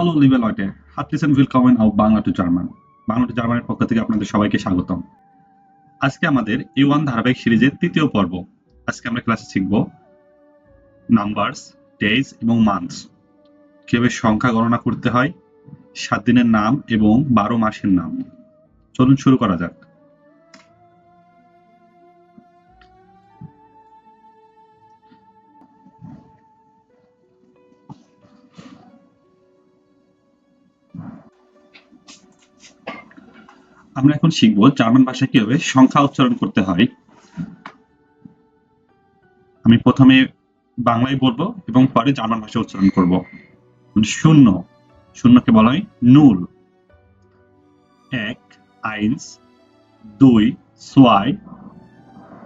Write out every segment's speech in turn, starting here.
Hallo liebe Leute, herzlichen willkommen auf Bangla to German Bangla to জার্মানের পক্ষ থেকে আপনাদের সবাইকে স্বাগতম। আজকে আমাদের এ ওয়ান ধারাবাহিক সিরিজের তৃতীয় পর্ব। আজকে আমরা ক্লাসে শিখব নাম্বারস ডেজ এবং মান্থস কীভাবে সংখ্যা গণনা করতে হয় সাত দিনের নাম এবং বারো মাসের নাম। চলুন শুরু করা যাক। আমরা এখন শিখব জার্মান ভাষায় কীভাবে সংখ্যা উচ্চারণ করতে হয়। আমি প্রথমে বাংলায় বলব এবং পরে জার্মান ভাষায় উচ্চারণ করব। শূন্য, শূন্যকে বলা হয় নুল। এক, আইন্স, দুই, সোয়াই,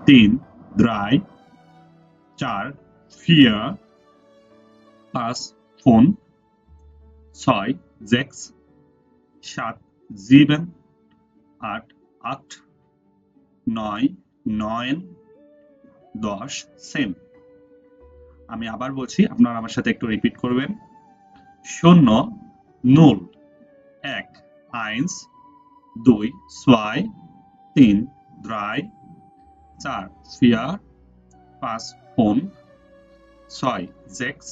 তিন, দ্রাই, চার, ফিয়া, পাঁচ, ফোন, ছয়, জেক্স, সাত, জিবেন আট আট, নয় নয় দশ সেম আমি আবার বলছি, আপনারা আমার সাথে একটু রিপিট করবেন। শূন্য নুল এক, আইন্স, দুই সোয়াই তিন, দ্রাই, চার, ফিয়ার, পাঁচ, ফোন, ছয় জেক্স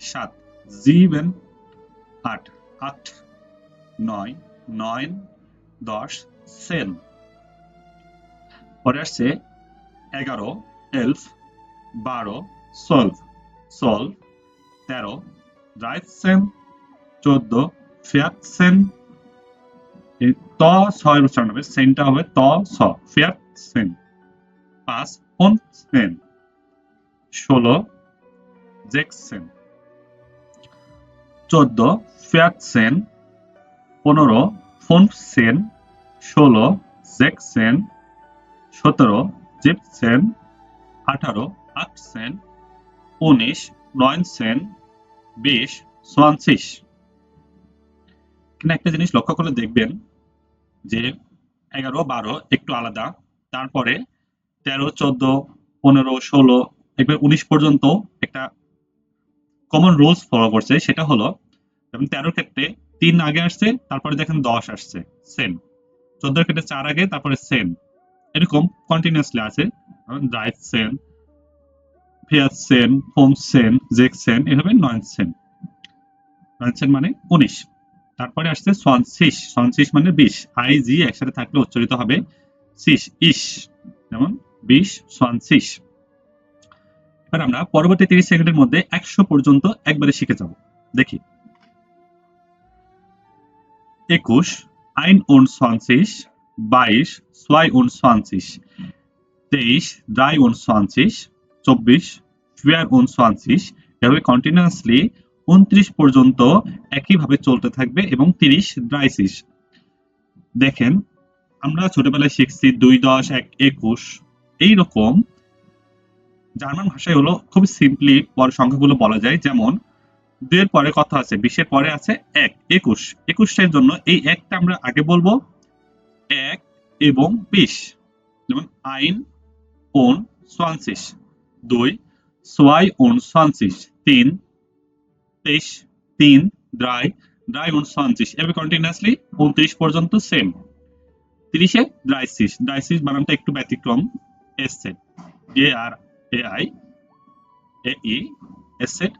সাত জিবেন আট আট, নয় নয় দশ সেন। পরে আসছে এগারো, এলফ, বারো, সলভ। সলভ, তেরো ড্রাইভসেন চোদ্দ ফিয়াকসেন ত ছয় উচ্চারণ হবে, সেনটা হবে ত স ফিয়াকসেন পাঁচ ফোনসেন ষোলো জেকসেন চোদ্দ ফিয়াকসেন পনেরো ফোনসেন ষোলো জেকসেন সতেরো জিপসেন আঠারো আটসেন উনিশ নয়নসেন বিশ সোয়ানসিস কিন্তু একটা জিনিস লক্ষ্য করে দেখবেন যে এগারো, বারো একটু আলাদা, তারপরে তেরো, চোদ্দ, পনেরো, ষোলো, একবার উনিশ পর্যন্ত একটা কমন রুলস ফলো করছে, সেটা হলো, যেমন তেরোর ক্ষেত্রে তিন আগে আসছে, তারপরে দেখেন দশ আসছে সেম চোদ্দোর ক্ষেত্রে চার আগে, তারপরে সেম এরকম কন্টিনিউয়াসলি আছে। ড্রাইভ সেন ফিয়াত সেন হোম সেন জেক সেন এভাবে নয় সেন নয় সেন মানে উনিশ। তারপরে আসছে সনসিস সনসিস মানে বিশ। আই জি একসাথে থাকলে উচ্চারিত হবে সিস ইস যেমন বিশ সনসিস এবার আমরা পরবর্তী তিরিশ সেকেন্ডের মধ্যে একশো পর্যন্ত একবারে শিখে যাব। দেখি। একুশ, আইন উন সনসিস বাইশ, ছয় উন সনসিস তেইশ ড্রাই উন সনসিস চব্বিশ ফিয়ার উন সনসিস এভাবে কন্টিনিউয়াসলি উনত্রিশ পর্যন্ত একইভাবে চলতে থাকবে এবং তিরিশ ড্রাইসিস দেখেন, আমরা ছোটবেলায় শিখছি দুই দশ এক একুশ। এইরকম জার্মান ভাষায় হলো খুব সিম্পলি পর সংখ্যাগুলো বলা যায়। যেমন দুইয়ের পরে কথা আছে, বিশের পরে আছে এক, একুশ। একুশের জন্য এই একটা আমরা আগে বলব, এক এবং বিশ। যেমন আইন ওন সোয়ানসিস দুই সোয়াই ওন সোয়ানসিস তিন তেইশ, তিন ড্রাই ড্রাই ওন সোয়ানসিস এভাবে কন্টিনিউয়াসলি উনত্রিশ পর্যন্ত সেম তিরিশে ড্রাইসিস ড্রাইসিস বানানটা একটু ব্যতিক্রম এসছে এ আর A I A E asset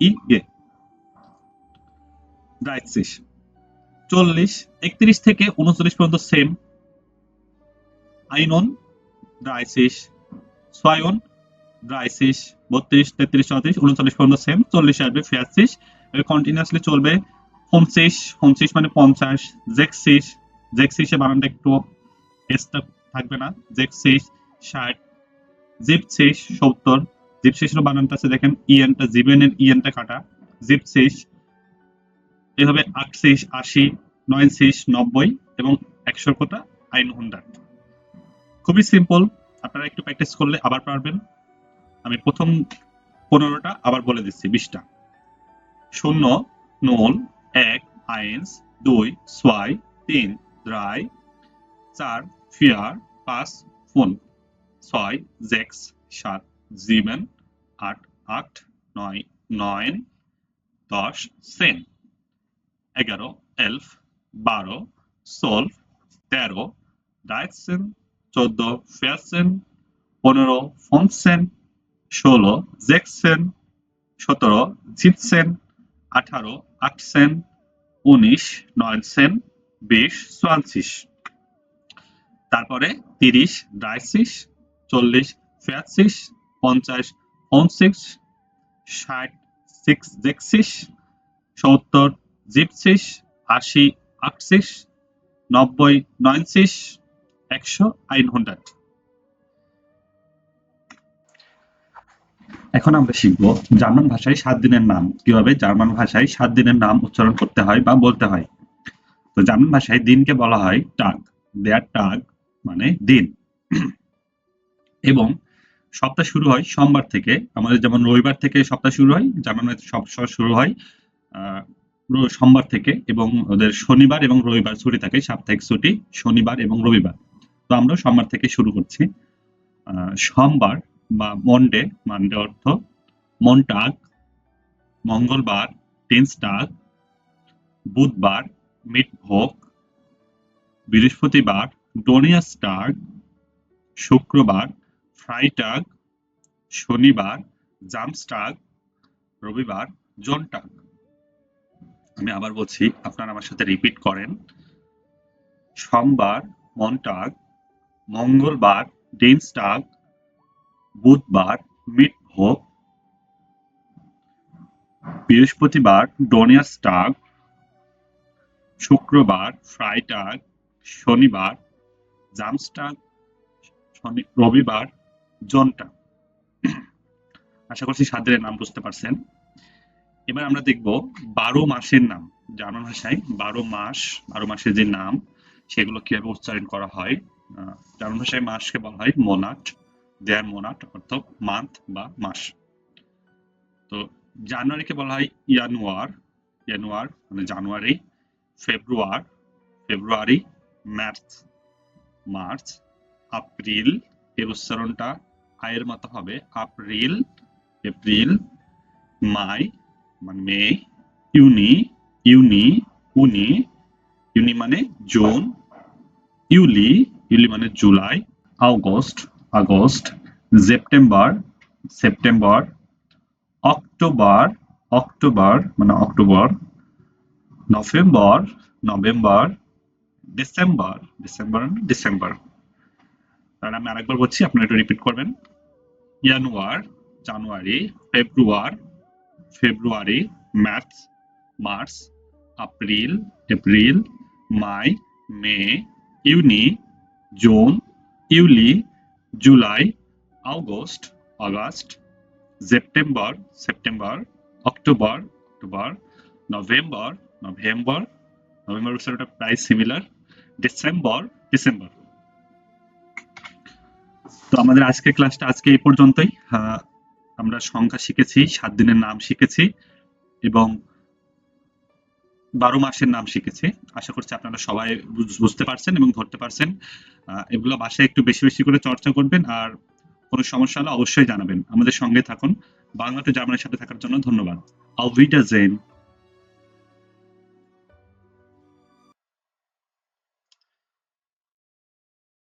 ই এ ড্রাইসিস চল্লিশ, একত্রিশ থেকে উনচল্লিশ পর্যন্ত সেম আইনন ড্রাইসিস ছয়ন ড্রাইসিস বত্রিশ, তেত্রিশ, চৌত্রিশ, উনচল্লিশ পর্যন্ত সেম চল্লিশ আসবে ফিয়াসিস কন্টিনিউয়াসলি চলবে হোমসিস হোমসিস মানে পঞ্চাশ। জেক্সিস জেক্সিসে বানানটা একটু থাকবে না। জেক্সিস ষাট। জিপসিস সত্তর। জিপসিসের বানানটা আছে, দেখেন, ইএনটা জিবেনের ইএনটা কাটা। জিপসিস এভাবে আটশিস আশি নয়শিস নব্বই এবং একশোর কোটা আইন হুন্ডার। খুবই সিম্পল আপনারা একটু প্র্যাকটিস করলে আবার পারবেন। আমি প্রথম পনেরোটা আবার বলে দিচ্ছি, বিশটা। শূন্য, নোল, এক আইন্স দুই সোয়াই তিন, দ্রাই, চার, ফিয়ার, পাঁচ, ফোন, ছয়, জেক্স, সাত জিবেন আট আট, নয় নয়, দশ, সেন। এগারো, এলফ, বারো সোলভ তেরো ডাইটসেন চোদ্দ ফেয়ারসেন পনেরো, ফোনসেন, ষোলো, জেকসেন, সতেরো, জিপসেন, আঠারো, আটসেন, উনিশ নয়নসেন বিশ সোয়ানসিস তারপরে তিরিশ ডাইসিস চল্লিশ ফিয়াসিস পঞ্চাশ অনসিক্স ষাট সিক্স জেক্সিস সত্তর জিপসিস আশি আটসিস নব্বই নয়নসিস একশো আইন হান্ড্রেড এখন আমরা শিখব জার্মান ভাষায় সাত দিনের নাম। কীভাবে জার্মান ভাষায় সাত দিনের নাম উচ্চারণ করতে হয় বা বলতে হয়? তো জার্মান ভাষায় দিনকে বলা হয় টাগ। দেয়ার টাগ মানে দিন। এবং সপ্তাহ শুরু হয় সোমবার থেকে। আমাদের যেমন রবিবার থেকে সপ্তাহ শুরু হয়, জার্মান সপ্তাহ শুরু হয় সোমবার থেকে এবং ওদের শনিবার এবং রবিবার ছুটি থাকে, সাপ্তাহিক ছুটি শনিবার এবং রবিবার। তো আমরা সোমবার থেকে শুরু করছি। সোমবার বা মন্ডে, মানডে অর্থ মন্টাগ, মঙ্গলবার টেন্সটাগ বুধবার মিটভোগ, বৃহস্পতিবার ডোনিয়াস্টাগ শুক্রবার ফ্রাইটাগ শনিবার জামস্টাগ রবিবার জনটাগ আমি আবার বলছি, আপনারা আমার সাথে রিপিট করেন। সোমবার মনটাগ মঙ্গলবার ডেনস্টাগ বুধবার, মিটভোগ, বৃহস্পতিবার ডোনিয়াস্টাগ শুক্রবার ফ্রাইটাগ শনিবার জামস্টাগ রবিবার জনটা। আশা করছি সাদের নাম বুঝতে পারছেন। এবার আমরা দেখব বারো মাসের নাম, জার্মান ভাষায় বারো মাস, বারো মাসের যে নাম, সেগুলো কীভাবে উচ্চারণ করা হয়? জার্মান ভাষায় মাসকে বলা হয় মোনাট দেয়ার মোনাট অর্থাৎ মান্থ বা মাস। তো জানুয়ারিকে বলা হয় ইয়ানুয়ার ইয়ানুয়ার মানে জানুয়ারি ফেব্রুয়ার ফেব্রুয়ারি মার্চ মার্চ এপ্রিল এর উচ্চারণটা আয়ের মতো হবে। এপ্রিল এপ্রিল মাই মানে মে ইউনি ইউনি উনি ইউনি মানে জুন ইউলি ইউলি মানে July August August September September October October মানে October November November December December December তাহলে আমি আরেকবার বলছি, আপনারা একটু রিপিট করবেন। জানুয়ার জানুয়ারি ফেব্রুয়ার February March March April April মাই মে ইউনি জুন ইউলি July August August September September October October November November November প্রায় সিমিলার ডিসেম্বর ডিসেম্বর তো আমাদের আজকের ক্লাসটা আজকে এই পর্যন্তই। আমরা সংখ্যা শিখেছি, সাত দিনের নাম শিখেছি এবং বারো মাসের নাম শিখেছি। আশা করছি আপনারা সবাই বুঝ- বুঝতে পারছেন এবং ধরতে পারছেন। এগুলো বাসায় একটু বেশি বেশি করে চর্চা করবেন আর কোনো সমস্যা হলে অবশ্যই জানাবেন। আমাদের সঙ্গে থাকুন। বাংলা টু জার্মানির সাথে থাকার জন্য ধন্যবাদ। আউভিডা জেন